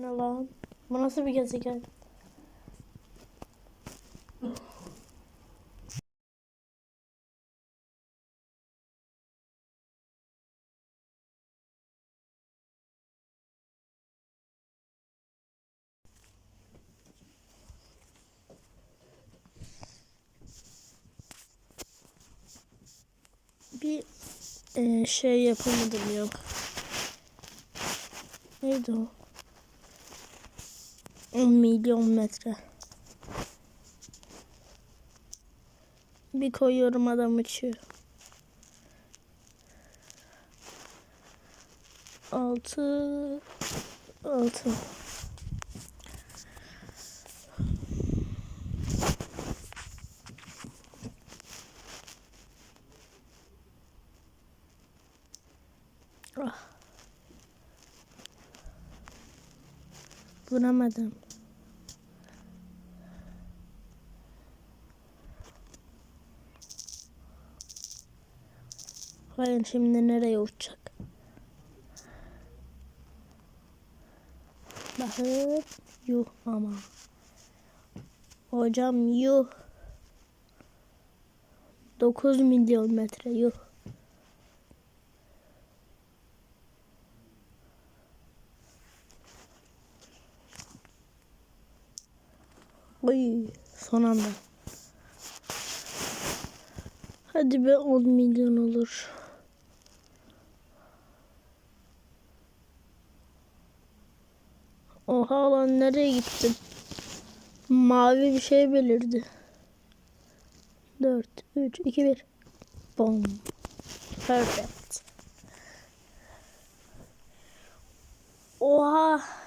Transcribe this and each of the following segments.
ne lan? Bu nasıl bir gezegen? Bir e, şey yapamadım ya. Neydi o? 10 milyon metre. Bir koyuyorum adam uçuyor. Altı. Altı. Ah. Vuramadım. Hayır şimdi nereye uçacak? Bakın yuh ama. Hocam yuh. 9 milyon metre yuh. Oy son anda. Hadi be 10 milyon olur. Oha lan nereye gittim? Mavi bir şey belirdi. 4, 3, 2, 1. Boom. Perfect. Oha.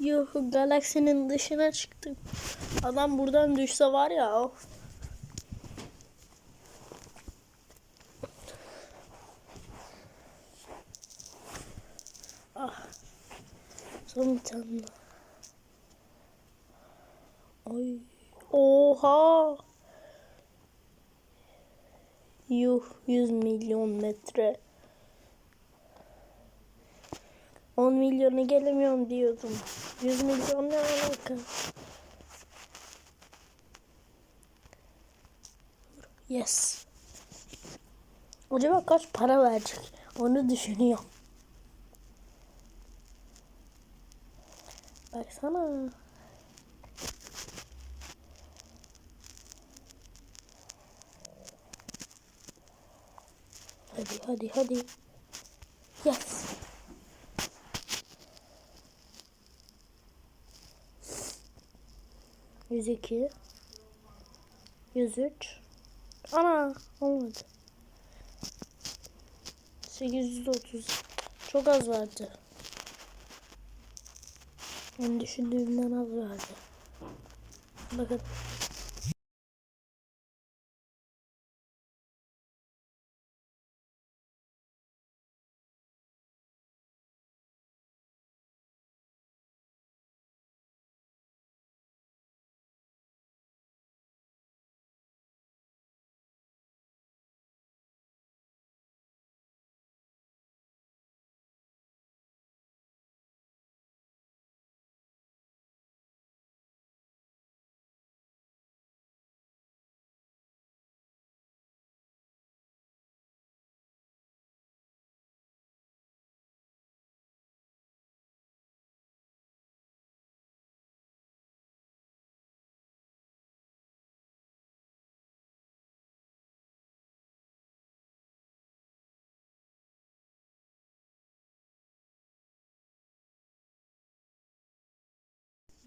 Yuh galaksinin dışına çıktım. Adam buradan düşse var ya. Of. Ah. Son bir tane. Oha. Yuh 100 milyon metre. 10 milyona gelemiyorum diyordum. 100 milyon ne alaka? Yes. Acaba kaç para verecek? Onu düşünüyorum. Baksana. Hadi hadi hadi. Yes. Yüz iki. Yüz üç. Ana olmadı. 830. Çok az vardı. Ben düşündüğümden az vardı. Bakın.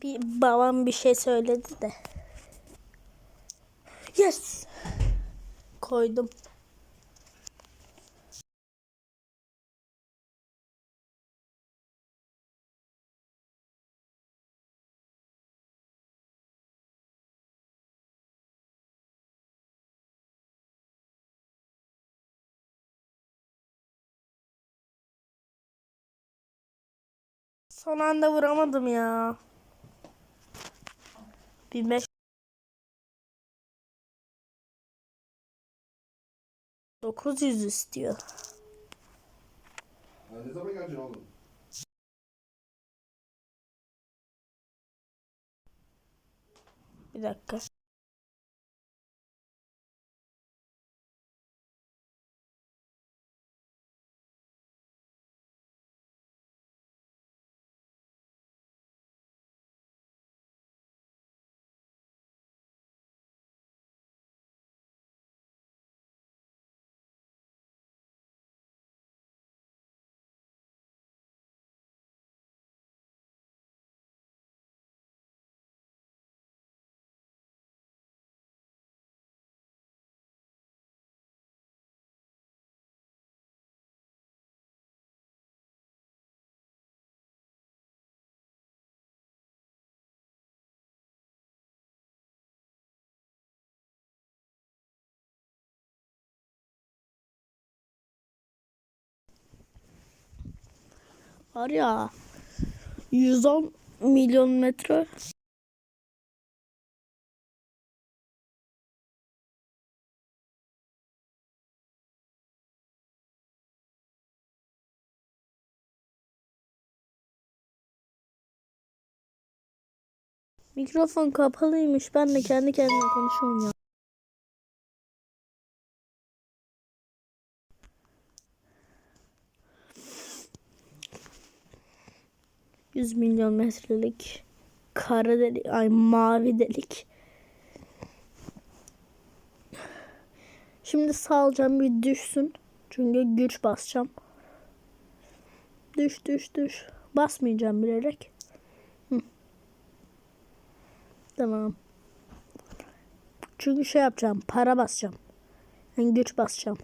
Bir babam bir şey söyledi de. Yes. Koydum. Son anda vuramadım ya. 1500 900 istiyor. Ha, ne zaman geleceksin oğlum? Bir dakika. Var ya 110 milyon metre. Mikrofon kapalıymış. Ben de kendi kendime konuşuyorum ya. Yüz milyon metrelik kara delik, ay mavi delik. Şimdi salacağım bir düşsün. Çünkü güç basacağım. Düş düş düş. Basmayacağım bilerek. Hı. Tamam. Çünkü şey yapacağım. Para basacağım. Yani güç basacağım.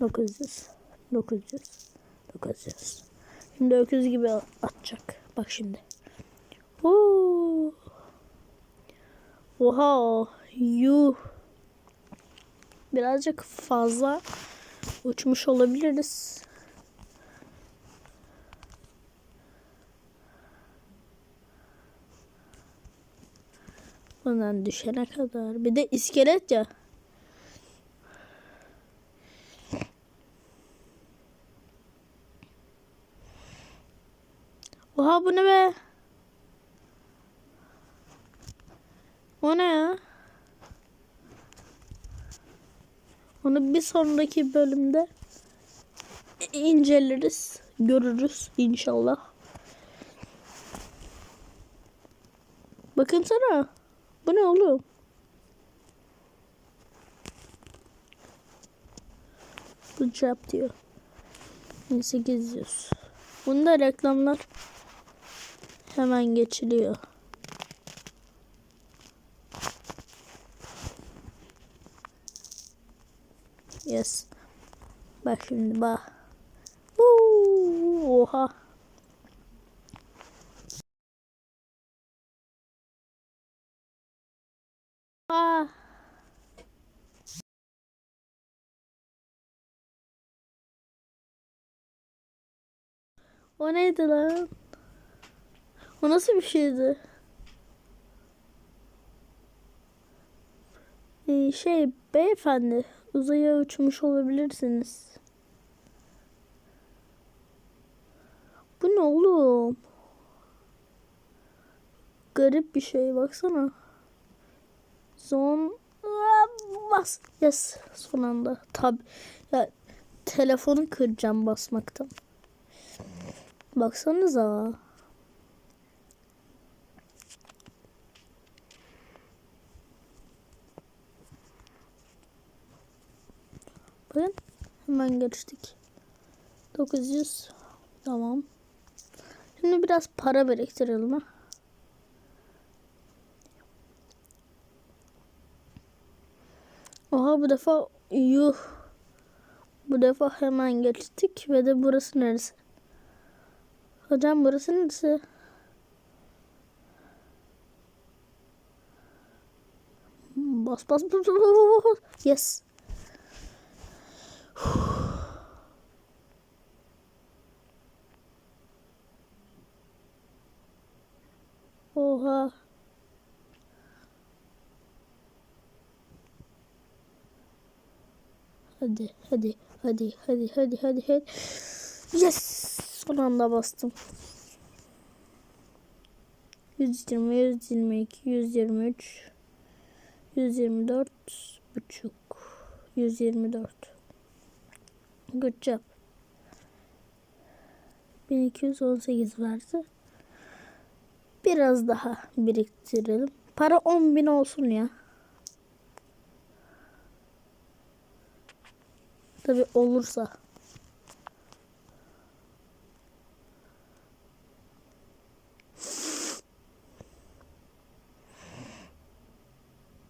900. 900. 900. Şimdi öküz gibi atacak. Bak şimdi. Oo. Oha. Yuh. Birazcık fazla uçmuş olabiliriz. Bundan düşene kadar. Bir de iskelet ya. Bu ne be? O ne ya? Onu bir sonraki bölümde inceleriz, görürüz inşallah. Bakın sana. Bu ne oğlum? Bu job diyor. Neyse geziyoruz. Bunda reklamlar hemen geçiliyor. Yes. Bak şimdi bak. Uuu, Oha. Aa. O neydi lan? O nasıl bir şeydi? Ee, şey beyefendi uzaya uçmuş olabilirsiniz. Bu ne oğlum? Garip bir şey baksana. Aa, bas. Yes son anda. Tab ya telefonu kıracağım basmaktan. Baksanıza. Bakın hemen geçtik. 900 tamam. Şimdi biraz para biriktirelim ha. Oha bu defa yuh. Bu defa hemen geçtik ve de burası neresi? Hocam burası neresi? Bas bas bas. bas. Yes. Oha. Hadi hadi Hadi hadi hadi hadi hadi. Yes! Son anda bastım. 120, 122, 123, 124 buçuk, 124. Good job. 1218 verdi. Biraz daha biriktirelim. Para 10.000 olsun ya. Tabi olursa.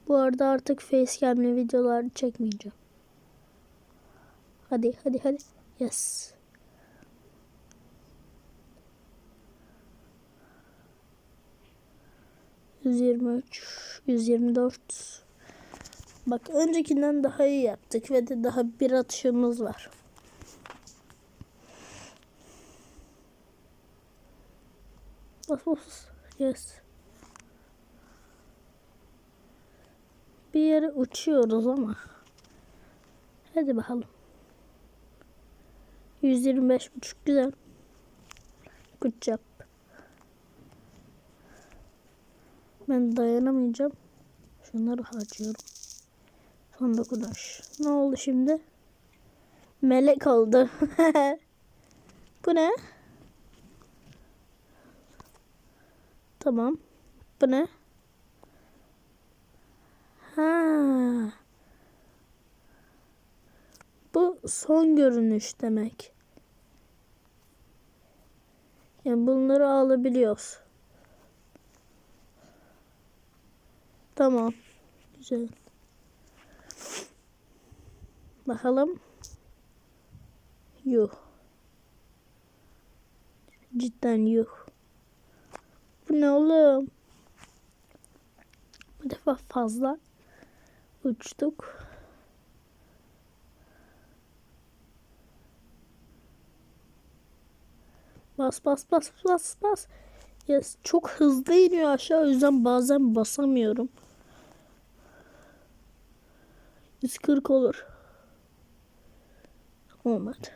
Bu arada artık facecam'li videolar çekmeyeceğim. Hadi hadi hadi. Yes. Yüz yirmi üç, yüz yirmi dört. Bak öncekinden daha iyi yaptık ve de daha bir atışımız var. Bas bas. Yes. Bir yere uçuyoruz ama. Hadi bakalım. 125 buçuk güzel. Good job. Ben dayanamayacağım. Şunları harcıyorum. Son dokunuş. Ne oldu şimdi? Melek oldu. Bu ne? Tamam. Bu ne? Ha. Bu son görünüş demek. Yani bunları alabiliyoruz. Tamam. Güzel. Bakalım. Yuh. Cidden yuh. Bu ne oğlum? Bu defa fazla uçtuk. Bas bas bas bas bas. Yes, çok hızlı iniyor aşağı o yüzden bazen basamıyorum. 140 olur. Olmadı.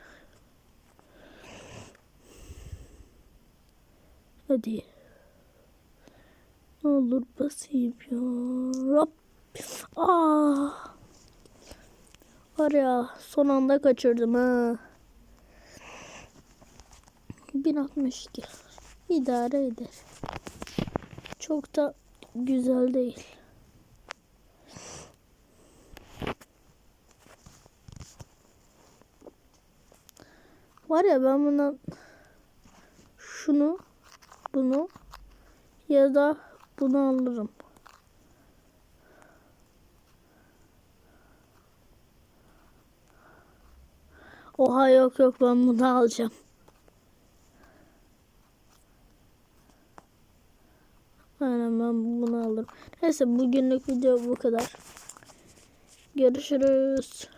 Hadi. Ne olur basayım ya. Hop. Aa. Var ya son anda kaçırdım ha. 1062. İdare eder. Çok da güzel değil. Var ya ben bundan şunu bunu ya da bunu alırım. Oha yok yok ben bunu alacağım. Aynen ben bunu alırım. Neyse bugünlük video bu kadar. Görüşürüz.